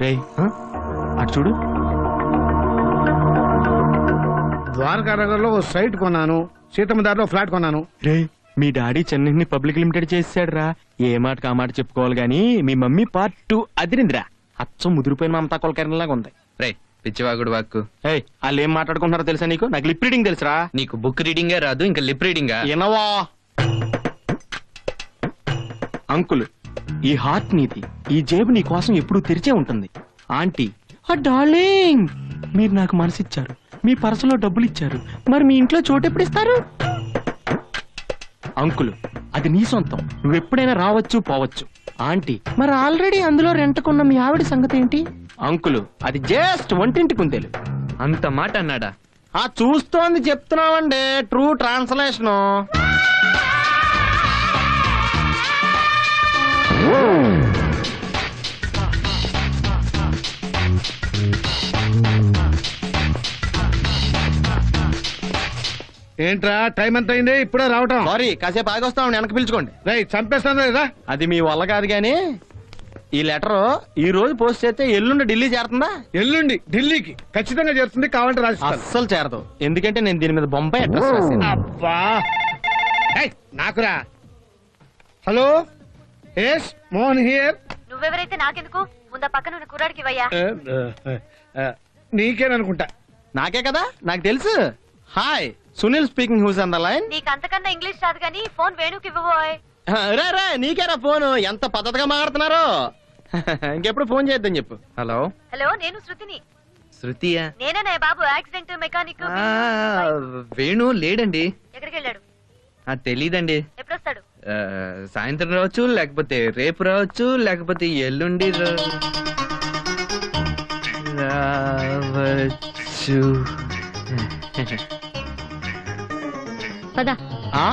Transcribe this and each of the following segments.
రే అటు చూడు. ద్వారకా నగర్లో ఓ సైట్ కొన్నాను. సీతమ్మ దారిలో ఫ్లాట్ కొన్నాను. రే మీ డాడీ చెన్నైని పబ్లిక్ లిమిటెడ్ చేసాడు రా ఏ మాటకి ఆ మాట చెప్పుకోవాలి గానీ మీ మమ్మీ పార్ట్ టూ అదిరిందిరా. అచ్చం ముదిరిపోయిన మమతా కొలకరణలాగా ఉంది. రే పిచ్చివాగుడు వాక్కు. ఏయ్ వాళ్ళు ఏం మాట్లాడుకుంటున్నారో తెలుసా నీకు? నాకు లిప్ రీడింగ్ తెలుసురా. నీకు బుక్ రీడింగే రాదు ఇంకా లిప్ రీడింగా ఎనవా అంకుల్ ఈ హార్ట్ నీది ఈ జేబు నీ కోసం ఎప్పుడూ తెరిచే ఉంటుంది. ఆంటీ ఆ డార్లింగ్! మీరు నాకు మనసిచ్చారు. మీ పర్సులో డబ్బులు ఇచ్చారు మరి మీ ఇంట్లో చోటు ఎప్పుడు ఇస్తారు అంకుల్ అది నీ సొంతం. నువ్వు ఎప్పుడైనా రావచ్చు పోవచ్చు. ఆంటీ మరి ఆల్రెడీ అందులో రెంట్కున్న మీ ఆవిడ సంగతి ఏంటి? అంకుల్ అది జస్ట్ వంటింటి కుందేలు. అంత మాట అన్నాడా? ఆ చూస్తోంది చెప్తున్నామండి. ట్రూ ట్రాన్స్లేషన్ ఏంట్రా టైం ఎంత అయింది ఇప్పుడే రావటం. సారీ కాసేపు ఆగి వస్తాం వెనక పిలుచుకోండి. రై చంపేస్తాను లేదా అది మీ వల్ల కాదు గాని ఈ లెటర్ ఈ రోజు పోస్ట్ చేస్తే ఎల్లుండి ఢిల్లీ చేరుతుందా? ఎల్లుండి ఢిల్లీకి. ఖచ్చితంగా చేరుతుంది కావాలంటే రాసిస్తాను. అస్సలు చేరదు. ఎందుకంటే నేను దీని మీద బొంబాయి అడ్రస్ రాశాను. అబ్బా! ఏయ్, నాకురా. హలో? ఎస్ మోహన్ హియర్ నువ్వెవరైతే నాకెందుకు? ముందా పక్కన ఉన్న కుర్రాడికి ఇవ్వయ్యా. నీకేననుకుంటా. నాకే కదా? నాకు తెలుసు. Hi Sunil speaking who's on the line? నీకు అంతకన్నా ఇంగ్లీష్ రాదు కానీ ఫోన్ వేణుకి ఇవ్వబోయ్. రే రే నీకేరా ఫోన్? ఎంత పద్ధతిగా మాట్లాడుతున్నారు? ఇంకెప్పుడు ఫోన్ చేద్దాం చెప్పు. హలో. హలో నేను శృతిని. శృతియా? నేనే బాబు యాక్సిడెంట్ మెకానిక్. ఆ, వేణు లేడండి. ఎక్కడికి వెళ్ళాడు? ఆ తెలీదండి. ఎప్పుడొస్తాడు? సాయంత్రం రావచ్చు లేకపోతే రేపు రావచ్చు లేకపోతే ఎల్లుండి రా- రావచ్చు. పదా. ఆ?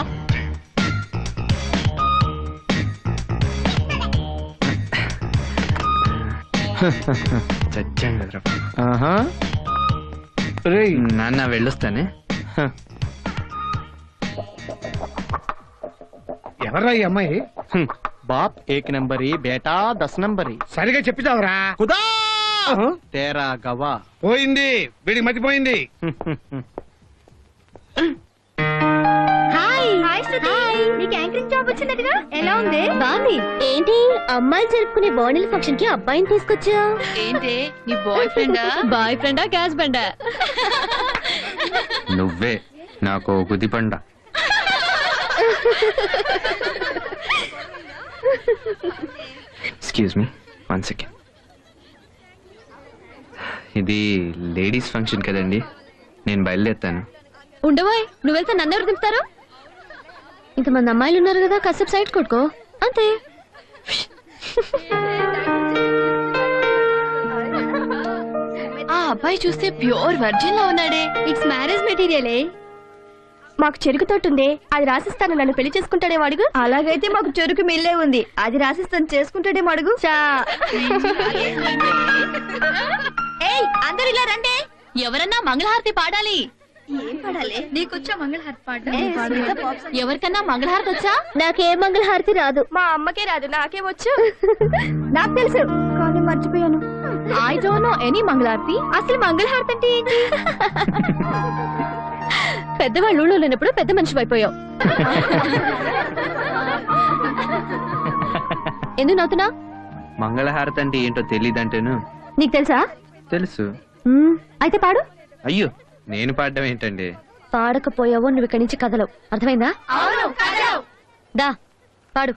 చచ్చాను కదరా. ఆహా. రేయ్. నాన్న వెళ్ళొస్తానే. ఎవర్రా ఈ అమ్మాయి? హ్మ్. బాప్ ఏక్ నంబరి బేటా దస్ నంబరి. సరిగా చెప్పిదావరా కుదా! తేరా గవా. పోయింది. వీడికి మతిపోయింది నీకు యాంకరింగ్ జాబ్ వచ్చిందటగా? ఎలా ఉంది? బాగుంది. ఏంటి అమ్మాయిలు జరుపుకునే బోర్నిల్ ఫంక్షన్కి అబ్బాయిని తీసుకొచ్చా? ఏంటి నీ బాయ్ ఫ్రెండా బాయ్ ఫ్రెండా గ్యాస్ బండా నువ్వే నాకు గుదిపండ ఎక్స్క్యూజ్ మీ వన్ సెకండ్ ఇది లేడీస్ ఫంక్షన్ కదండి. నేను బయలుదేరుతాను. ఉండబోయ్ నువ్వు వెళ్తే నన్ను ఎవరు దింపుతారు? ఇంతమంది అమ్మాయిలు ఉన్నారు కదా కాసేపు సైడ్ కొట్టుకో. అంతే. ఆ అబ్బాయి చూస్తే ప్యూర్ వర్జిన్ లా ఉన్నాడే ఇట్స్ మ్యారేజ్ మెటీరియలే మాకు చెరుకు తోట ఉంది అది రాసిస్తాను నన్ను పెళ్ళి చేసుకుంటాడేమో అడుగు. అలాగైతే మాకు చెరుకు మిల్లే ఉంది అది రాసిస్తాను చేసుకుంటాడేమో అడుగు. అందరు ఇలా రండి. ఎవరన్నా మంగళహారతి పాడాలి. పాడాలి. నీకొచ్చా మంగళహారతి పాడడం ఎవరికన్నా మంగళహారతి వచ్చా? నాకే మంగళహారతి రాదు. మా అమ్మకే రాదు నాకే వచ్చు? నాకు తెలుసు. కానీ మర్చిపోయాను. ఐ డోంట్ నో ఎనీ మంగళహారతి. అసలు మంగళహారతి అంటే ఏంటి? పెద్దవాళ్ళు ఊళ్ళో లేనప్పుడు పెద్ద మనిషి అయిపోయావు. ఎందుకు నవ్వుతున్నా? మంగళహారతి అంటే ఏంటో తెలియదంటేను నీకు తెలుసా? తెలుసు. అయితే పాడు. అయ్యో. నేను పాడడం ఏంటండి? పాడకపోయావో నువ్వు ఇక్కడి నుంచి కదలవు. అర్థమైందా? దా పాడు.